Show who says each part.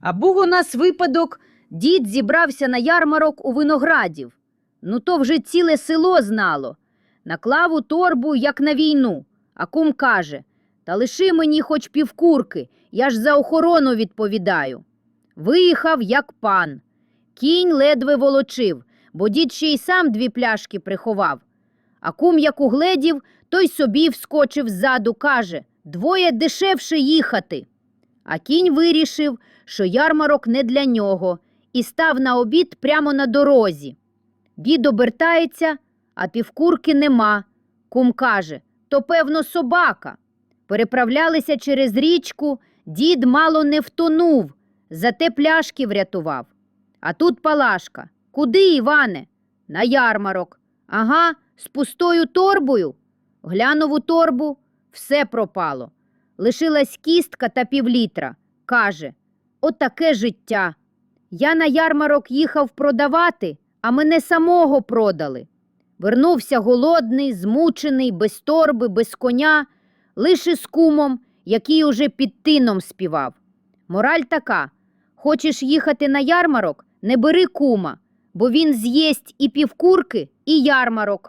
Speaker 1: А був у нас випадок, дід зібрався на ярмарок у виноградів. Ну то вже ціле село знало. Наклав у торбу, як на війну. А кум каже: Та лиши мені хоч півкурки, я ж за охорону відповідаю. Виїхав, як пан. Кінь ледве волочив, бо дід ще й сам дві пляшки приховав. А кум, як угледів, той собі вскочив ззаду, каже двоє дешевше їхати. А кінь вирішив, що ярмарок не для нього, і став на обід прямо на дорозі. Дід обертається, а півкурки нема. Кум каже то, певно, собака. Переправлялися через річку, дід мало не втонув, зате пляшки врятував. А тут Палашка. Куди, Іване? На ярмарок. Ага, з пустою торбою. Глянув у торбу, все пропало. Лишилась кістка та півлітра. Каже, отаке життя. Я на ярмарок їхав продавати, а мене самого продали. Вернувся голодний, змучений, без торби, без коня, лише з кумом, який уже під тином співав. Мораль така: хочеш їхати на ярмарок, не бери кума, бо він з'їсть і півкурки, і ярмарок.